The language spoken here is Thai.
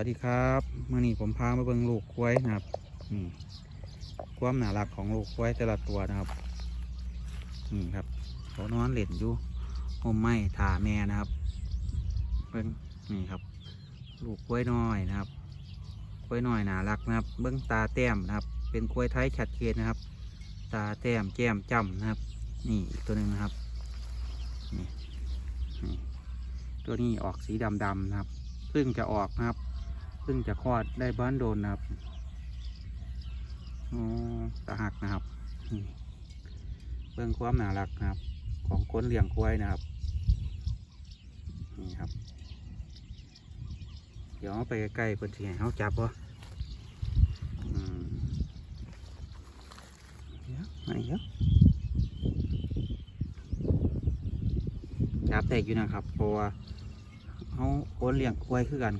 วัสดีครับเมื่อนี้ผมพามาเบิ่งลูกควายนะครับนี่ความน่ารักของลูกควายแต่ละตัวนะครับนี่ครับเขานอนเล่นอยู่ห่มไม้ถาแม่นะครับเบิ่งนี่ครับ ลูกควายน้อยนะครับควายน้อยหน่ารักนะครับ เบิ่งตาแต้มนะครับ เป็นควายไทยชัดเจนนะครับ ตาแต้มแก้มจ้ำนะครับ นี่อีกตัวหนึ่งนะครับนี่ตัวนี้ออกสีดำๆนะครับเพิ่งจะออกนะครับ พิ่งจะคลอดได้บ้านโดนนะครับอ๋อตาหักนะครับเบิ่งความน่ารักนะครับ ของคนเลี้ยงควายนะครับนี่ครับ เดี๋ยวเอาไปใกล้ๆเพิ่นสิให้เขาจับวะอืมเดี๋ยวไหนเดี๋ยจับได้อยู่นะครับเพราะว่าเขาคนเลี้ยงควายคือกันครับ